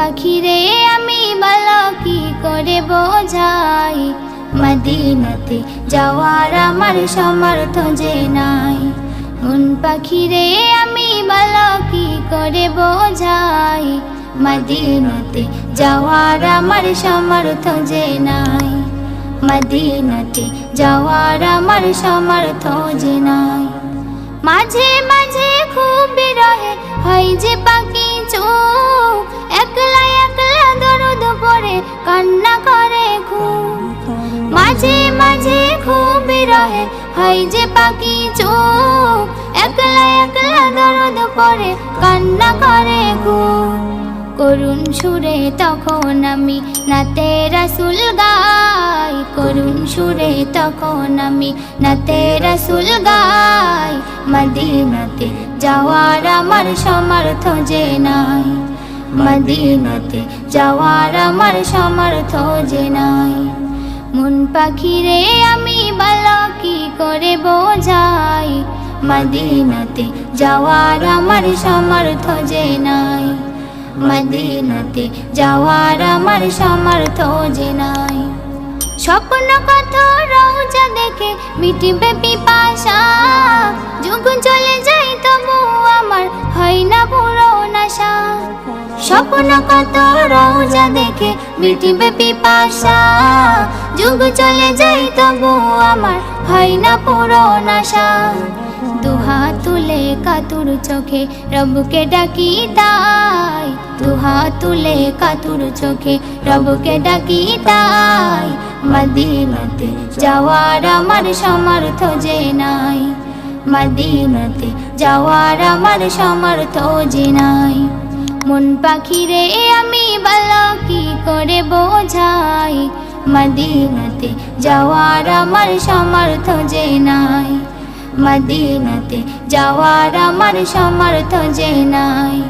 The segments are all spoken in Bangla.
পাখিরে আমি বলো কি করে বোঝাই? মদিনাতে যাওয়ার আমার সমর্থ যে নাই। মন পাখিরে আমি বলো কি করে বোঝাই? মদিনাতে যাওয়ার আমার সমর্থ যে নাই। মদিনাতে যাওয়ার আমার সমর্থ যে নাই। মাঝে মাঝে কান্না করে খুব মাঝে মাঝে খুব বিরহে হয় যে পাখি চোখ। একলা একলা দরদ পড়ে কান্না করে খুব করুণ সুরে তখন আমি নাতে রাসুল গাই। করুণ সুরে তখন আমি নাতে রাসুল গাই। মদিনাতে যাওয়ার আমার সমর্থ যে নাই। মদিনাতে যাওয়ার আমার সমর্থ যে নাই। মন পাখিরে আমি বলো কি করে বোঝাই? মদিনাতে যাওয়ার আমার সমর্থ যে নাই। মদিনাতে যাওয়ার আমার সমর্থ যে নাই। স্বপ্ন কত রোজা দেখে মিটিবে পিপাসা। যুগ চলে যাই তবু কত রোজা দেখে মিটিবে পিপাসা। যুগ চলে যাই তবু আমার হয় না পুরো নাশা দুহা তুলে কাতুর চোখে রবকে ডাকি তাই। দুহা তুলে কাতুর চোখে রবকে ডাকি তাই। মদিনাতে যাওয়ার আমার সমর্থ যে নাই। মদিনাতে যাওয়ার আমার সমর্থ যে নাই। মন পাখিরে আমি বলো কি করে বোঝাই? মদিনাতে যাওয়ার আমার সমর্থ যে নাই। মদিনাতে যাওয়ার আমার সমর্থ যে নাই।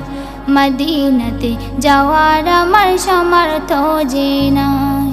মদিনাতে যাওয়ার আমার সমর্থ যে নাই।